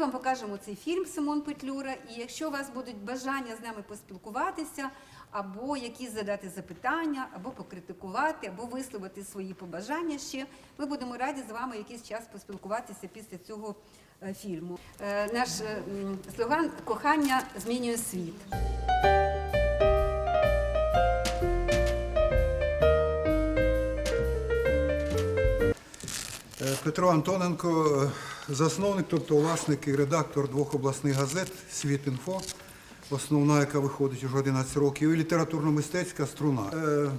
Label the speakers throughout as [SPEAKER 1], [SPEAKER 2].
[SPEAKER 1] Вам покажемо цей фільм Симон Петлюра. І якщо у вас будуть бажання з нами поспілкуватися, або якісь задати запитання, або покритикувати, або висловити свої побажання ще, ми будемо раді з вами якийсь час поспілкуватися після цього е, фільму. Е, Наш е, слоган кохання змінює світ.
[SPEAKER 2] Петро Антоненко, засновник, тобто власник і редактор двох обласних газет «Світ.Інфо», основна, яка виходить уже 11 років, і літературно-мистецька струна. Е,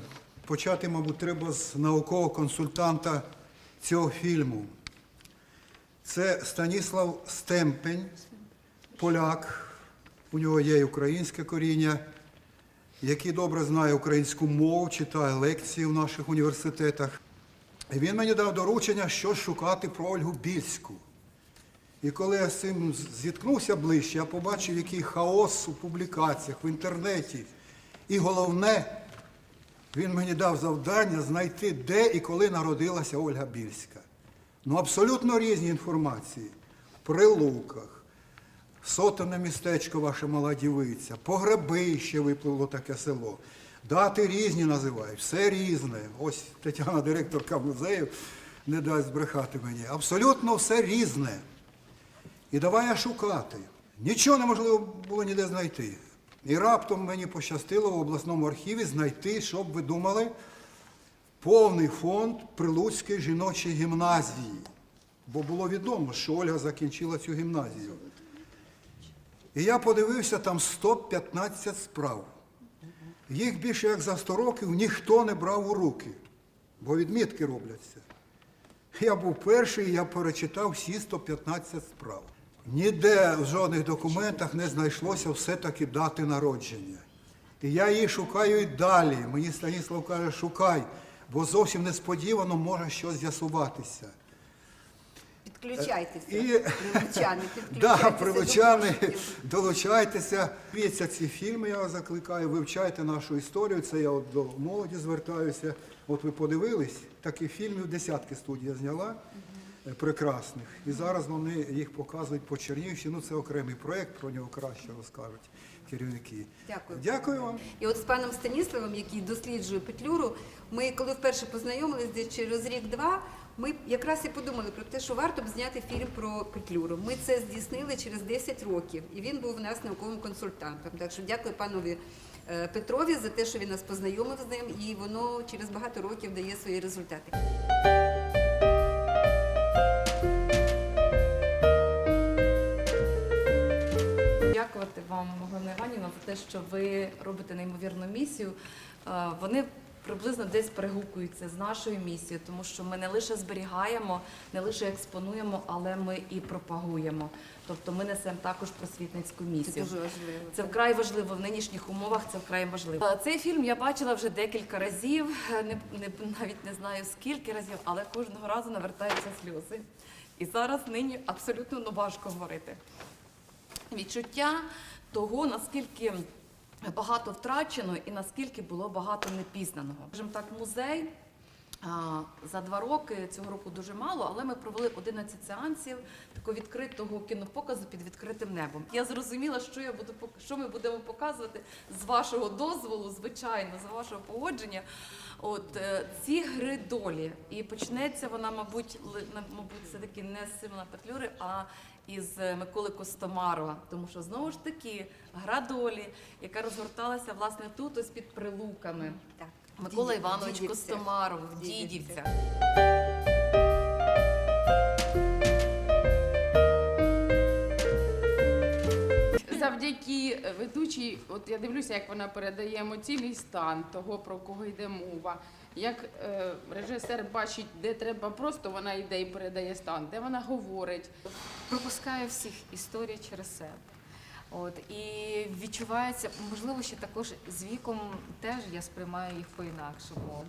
[SPEAKER 2] Почати, мабуть, треба з наукового консультанта цього фільму. Це Станіслав Стемпень, поляк, у нього є і українське коріння, який добре знає українську мову, читає лекції в наших університетах. І він мені дав доручення, що шукати про Ольгу Більську. І коли я з цим зіткнувся ближче, я побачив, який хаос у публікаціях в інтернеті. І головне, він мені дав завдання знайти, де і коли народилася Ольга Більська. Ну, абсолютно різні інформації. В Прилуках, сотенне містечко ваша мала дівиця, погребище випливло таке село. Дати різні називають, все різне. Ось Тетяна, директорка музею, не дасть збрехати мені. Абсолютно все різне. І давай я шукати. Нічого неможливо було ніде знайти. І раптом мені пощастило в обласному архіві знайти, щоб ви думали, повний фонд Прилуцької жіночої гімназії. Бо було відомо, що Ольга закінчила цю гімназію. І я подивився там 115 справ. Їх більше як за 100 років ніхто не брав у руки, бо відмітки робляться. Я був перший, я перечитав всі 115 справ. Ніде в жодних документах не знайшлося все-таки дати народження. І я її шукаю і далі. Мені Станіслав каже, шукай, бо зовсім несподівано може щось з'ясуватися.
[SPEAKER 1] Підключайтеся.
[SPEAKER 2] І-
[SPEAKER 1] Прилучани,
[SPEAKER 2] Да,
[SPEAKER 1] підключайтеся. до-
[SPEAKER 2] долучайтеся. Дивіться ці фільми, я вас закликаю, вивчайте нашу історію. Це я от до молоді звертаюся. От ви подивились, таких фільмів десятки студія зняла е, прекрасних. І зараз вони їх показують по Чернігівщині. Ну, це окремий проєкт, про нього краще розкажуть керівники.
[SPEAKER 1] Дякую.
[SPEAKER 2] Дякую вам.
[SPEAKER 1] І от з паном Станіславом, який досліджує Петлюру, ми коли вперше познайомились десь через рік-два, ми якраз і подумали про те, що варто б зняти фільм про Петлюру. Ми це здійснили через 10 років, і він був у нас науковим консультантом. Так що дякую панові е, Петрові за те, що він нас познайомив з ним, і воно через багато років дає свої результати.
[SPEAKER 3] Дякувати вам, Галина Іванівна, за те, що ви робите неймовірну місію. Е, Вони приблизно десь перегукуються з нашою місією, тому що ми не лише зберігаємо, не лише експонуємо, але ми і пропагуємо. Тобто ми несемо також просвітницьку
[SPEAKER 1] Це
[SPEAKER 3] місію.
[SPEAKER 1] дуже важливо.
[SPEAKER 3] Це вкрай важливо в нинішніх умовах. Це вкрай важливо. Цей фільм я бачила вже декілька разів, не, не навіть не знаю скільки разів, але кожного разу навертаються сльози. І зараз нині абсолютно ну, важко говорити відчуття того, наскільки багато втрачено і наскільки було багато непізнаного. Скажімо так, музей. За два роки цього року дуже мало, але ми провели 11 сеансів такого відкритого кінопоказу під відкритим небом. Я зрозуміла, що я буду що ми будемо показувати з вашого дозволу, звичайно, з вашого погодження. От е, ці гри долі, і почнеться вона, мабуть, мабуть, все таки не з Симона Петлюри, а із е, Миколи Костомарова, тому що знову ж таки гра долі, яка розгорталася власне тут, ось під прилуками.
[SPEAKER 1] Так.
[SPEAKER 3] Микола Іванович
[SPEAKER 1] Дідівцях.
[SPEAKER 3] Костомаров в
[SPEAKER 1] Дідівцях.
[SPEAKER 4] Завдяки ведучій, от я дивлюся, як вона передає емоційний стан того, про кого йде мова. Як е, режисер бачить, де треба просто, вона йде і передає стан, де вона говорить.
[SPEAKER 5] пропускаю всіх історій через себе. От і відчувається, можливо, ще також з віком теж я сприймаю їх по-інакшому.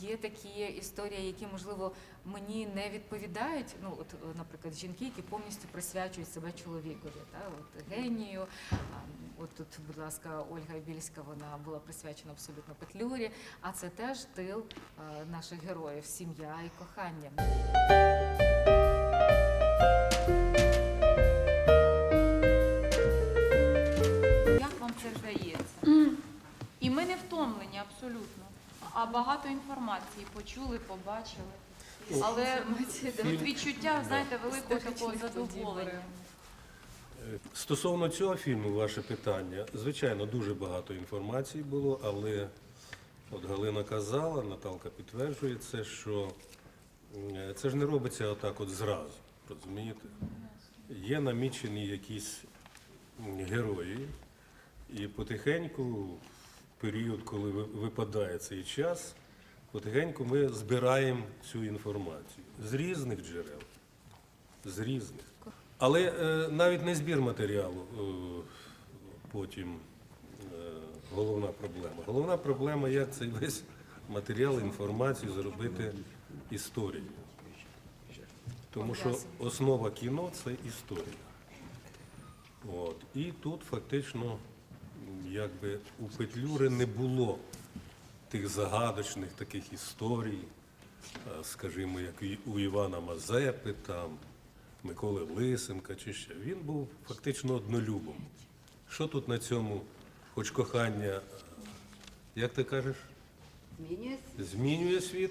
[SPEAKER 5] Є такі історії, які можливо мені не відповідають. Ну, от, наприклад, жінки, які повністю присвячують себе чоловікові, та от генію. От тут, будь ласка, Ольга Більська, вона була присвячена абсолютно Петлюрі. А це теж тил наших героїв, сім'я і кохання.
[SPEAKER 6] А багато інформації почули, побачили. Але от відчуття, знаєте, великого такого задоволення.
[SPEAKER 7] Е, Стосовно цього фільму, ваше питання, звичайно, дуже багато інформації було, але от Галина казала, Наталка підтверджує це, що це ж не робиться отак от зразу, розумієте? Є намічені якісь герої, і потихеньку, період, коли ви- випадає цей час, потихеньку ми збираємо цю інформацію з різних джерел з різних. Але е, навіть не збір матеріалу е, потім е, головна проблема. Головна проблема, як цей весь матеріал, інформацію зробити історією. Тому що основа кіно це історія. От. І тут фактично, якби у Петлюри не було тих загадочних таких історій, скажімо, як у Івана Мазепи, там, Миколи Лисенка чи ще. Він був фактично однолюбом. Що тут на цьому, хоч кохання, як ти кажеш,
[SPEAKER 1] Змінюється.
[SPEAKER 7] змінює світ,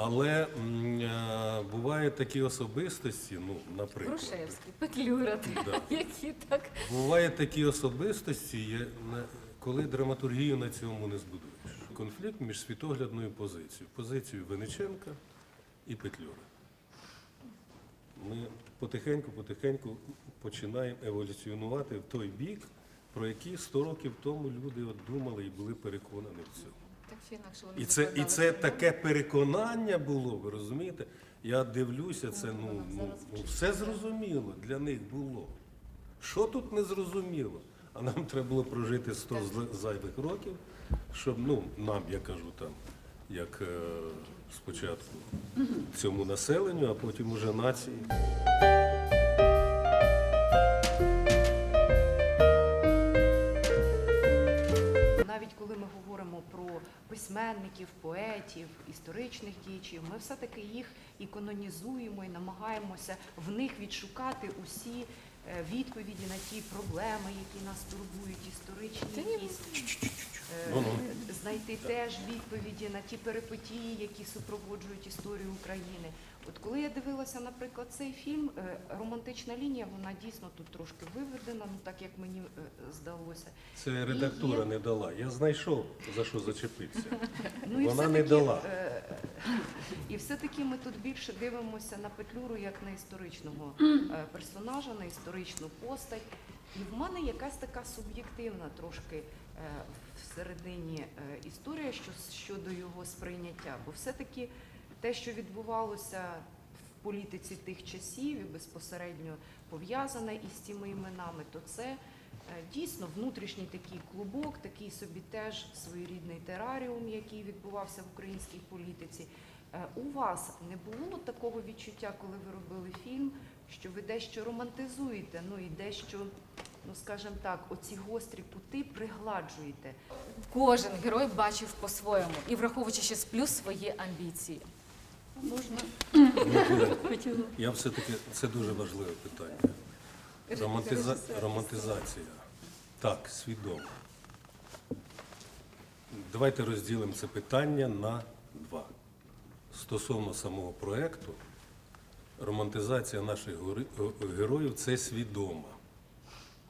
[SPEAKER 7] але е, бувають такі особистості, ну, наприклад.
[SPEAKER 5] Грушевський, Петлюра,
[SPEAKER 7] Да.
[SPEAKER 5] які так.
[SPEAKER 7] Бувають такі особистості, коли драматургію на цьому не збудуєш. Конфлікт між світоглядною позицією, позицією Вениченка і Петлюри. Ми потихеньку-потихеньку починаємо еволюціонувати в той бік, про який 100 років тому люди от думали і були переконані в цьому.
[SPEAKER 5] Так чи інакше вони
[SPEAKER 7] І це, і це таке переконання було, ви розумієте? Я дивлюся, це ну, ну, ну все зрозуміло для них було. Що тут не зрозуміло? А нам треба було прожити 100 зл- зайвих років, щоб ну, нам, я кажу там, як е, спочатку цьому населенню, а потім уже нації.
[SPEAKER 8] Говоримо про письменників, поетів, історичних діячів, ми все-таки їх і канонізуємо, і намагаємося в них відшукати усі е, відповіді на ті проблеми, які нас турбують, історичні якісь. Знайти теж відповіді на ті перипетії, які супроводжують історію України. От коли я дивилася, наприклад, цей фільм, е, романтична лінія, вона дійсно тут трошки виведена, ну так як мені е, здалося.
[SPEAKER 7] Це редактура не дала. Я знайшов за що зачепитися.
[SPEAKER 8] Ну, і
[SPEAKER 7] Вона не дала.
[SPEAKER 8] е, І все-таки ми тут більше дивимося на Петлюру як на історичного персонажа, на історичну постать. І в мене якась така суб'єктивна трошки всередині історія що, щодо його сприйняття. Бо все-таки те, що відбувалося в політиці тих часів і безпосередньо пов'язане із цими іменами, то це е, дійсно внутрішній такий клубок, такий собі теж своєрідний тераріум, який відбувався в українській політиці. Е, У вас не було такого відчуття, коли ви робили фільм, що ви дещо романтизуєте, ну і дещо, ну скажімо так, оці гострі кути пригладжуєте.
[SPEAKER 5] Кожен герой бачив по-своєму і враховуючи ще з плюс свої амбіції.
[SPEAKER 7] Я все-таки це дуже важливе питання. Романтиза... Романтизація. Так, свідомо. Давайте розділимо це питання на два. Стосовно самого проєкту, романтизація наших героїв це свідома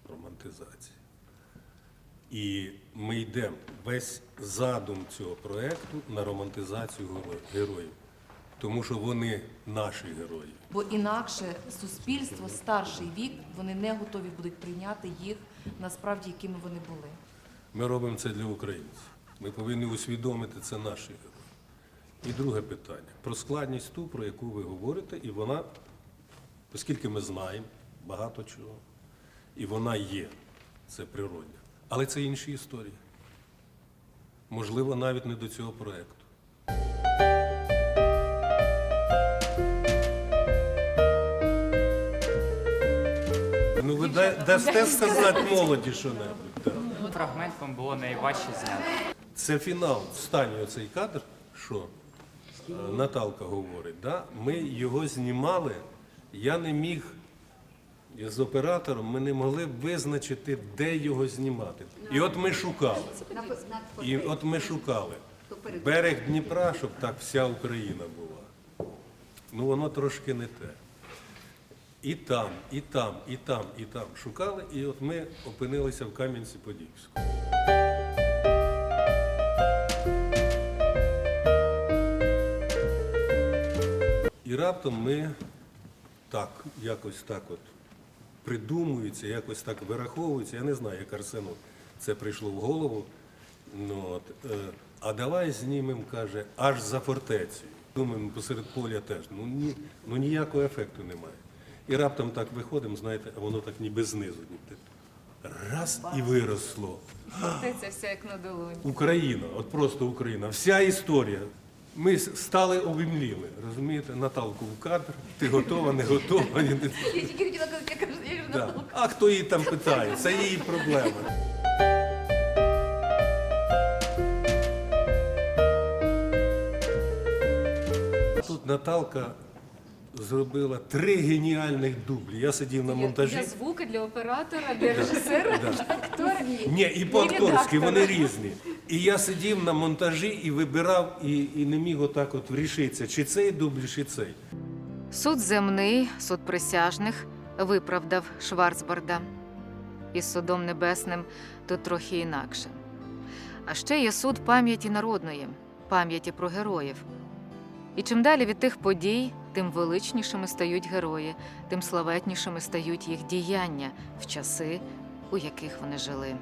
[SPEAKER 7] романтизація. І ми йдемо весь задум цього проєкту на романтизацію героїв, тому що вони наші герої.
[SPEAKER 3] Бо інакше суспільство, старший вік, вони не готові будуть прийняти їх насправді, якими вони були.
[SPEAKER 7] Ми робимо це для українців. Ми повинні усвідомити це наші герої. І друге питання про складність ту, про яку ви говорите, і вона, оскільки ми знаємо багато чого, і вона є, це природня. Але це інші історії. Можливо, навіть не до цього проєкту. Дасте сказати молоді що-небудь. так?
[SPEAKER 9] Фрагмент вам було найважче зняти.
[SPEAKER 7] Це фінал. Останній оцей кадр, що е, Наталка говорить, да? ми його знімали, я не міг з оператором, ми не могли б визначити, де його знімати. І от ми шукали. І от ми шукали. Берег Дніпра, щоб так вся Україна була. Ну воно трошки не те. І там, і там, і там, і там шукали, і от ми опинилися в Кам'янці-Подільську. І раптом ми так, якось так от придумується, якось так вираховується. Я не знаю, як Арсену це прийшло в голову. Ну, от, е, а давай знімемо, каже, аж за фортецею. Думаємо, посеред поля теж. Ну, ні, ну ніякого ефекту немає. І раптом так виходимо, знаєте, а воно так ніби знизу. Ніби. Раз і виросло.
[SPEAKER 5] Фортеця вся як на долоні.
[SPEAKER 7] Україна, от просто Україна, вся історія. Ми стали обімліли, розумієте, Наталку в кадр, ти готова, не готова.
[SPEAKER 3] Я тільки хотіла казати, я кажу, я.
[SPEAKER 7] А хто її там питає? Це її проблема. Тут Наталка зробила три геніальних дублі. Я сидів на монтажі.
[SPEAKER 5] Для звука, для оператора, для режисера,
[SPEAKER 7] Да.
[SPEAKER 5] для актора.
[SPEAKER 7] Ні, і по акторськи, вони різні. І я сидів на монтажі і вибирав, і, і не міг отак от врішитися, чи цей дубль, чи цей.
[SPEAKER 5] Суд земний, суд присяжних виправдав Шварцбарда. Із судом небесним тут трохи інакше. А ще є суд пам'яті народної, пам'яті про героїв. І чим далі від тих подій, тим величнішими стають герої, тим славетнішими стають їх діяння в часи, у яких вони жили.